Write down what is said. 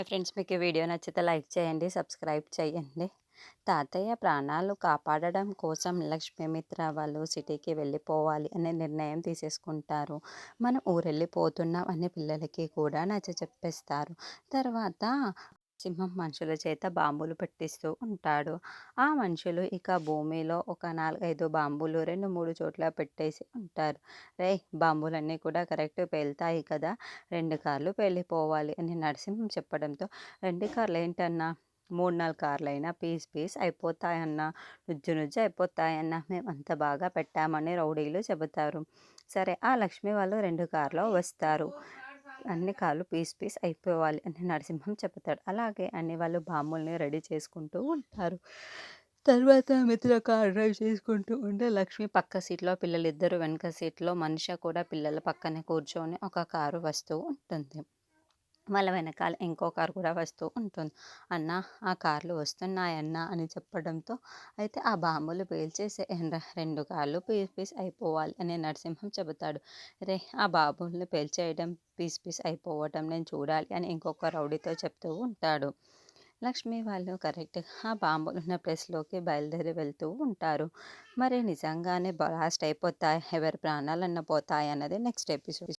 Friends మీకు ఈ video నచ్చితే లైక్ చేయండి సబ్స్క్రైబ్ చేయండి. తాతయ్య ప్రాణాలు కాపాడడం కోసం లక్ష్మీమిత్ర వాళ్ళు సిటీకి వెళ్ళిపోవాలి అనే నిర్ణయం తీసేసుకుంటారు. మనం ఊరెళ్ళిపోతున్నాం అనే పిల్లలకి కూడా నచ్చ చెప్పేస్తారు తర్వాత సింహం మనుషుల చేత బాంబులు పెట్టిస్తూ ఉంటాడు. ఆ మనుషులు ఇక భూమిలో ఒక నాలుగైదు బాంబులు రెండు మూడు చోట్ల పెట్టేసి ఉంటారు. రే బాంబులన్నీ కూడా కరెక్ట్ పేలుతాయి కదా. రెండు కార్లు పేలిపోవాలి అని నరసింహం చెప్పడంతో రెండు కార్లు ఏంటన్నా మూడు నాలుగు కార్లు అయినా పీస్ పీస్ అయిపోతాయన్న? నుజ్జు నుజ్జు అయిపోతాయన్న? మేము అంత బాగా పెట్టామని రౌడీలు చెబుతారు. సరే ఆ లక్ష్మి వాళ్ళు రెండు కార్లో వస్తారు. అన్ని కాళ్ళు పీస్ పీస్ అయిపోవాలి అని నరసింహం చెబుతాడు. అలాగే అన్ని వాళ్ళు బాంబుల్ని రెడీ చేసుకుంటూ ఉంటారు. తర్వాత మిత్రులకు కార్ డ్రైవ్ చేసుకుంటూ ఉంటే లక్ష్మి పక్క సీట్లో పిల్లలిద్దరు వెనక సీట్లో మనిషి కూడా పిల్లల పక్కనే కూర్చొని ఒక కారు వస్తూ ఉంటుంది. వాళ్ళ వెనకాల ఇంకో కారు కూడా వస్తూ ఉంటుంది. అన్న ఆ కార్లు వస్తున్నాయన్న అని చెప్పడంతో అయితే ఆ బాంబులు పేల్చేసే రెండు కార్లు పీస్ పీస్ అయిపోవాలి అని నరసింహం చెబుతాడు. రే ఆ బాంబుల్ని పేల్చేయడం పీస్ పీస్ అయిపోవటం నేను చూడాలి అని ఇంకొక రౌడీతో చెప్తూ ఉంటాడు. లక్ష్మి వాళ్ళు కరెక్ట్గా ఆ బాంబులు ఉన్న ప్లేస్లోకి బయలుదేరి వెళ్తూ ఉంటారు. మరి నిజంగానే బ్లాస్ట్ అయిపోతాయి? ఎవరి ప్రాణాలన్న పోతాయి? అన్నది నెక్స్ట్ ఎపిసోడ్.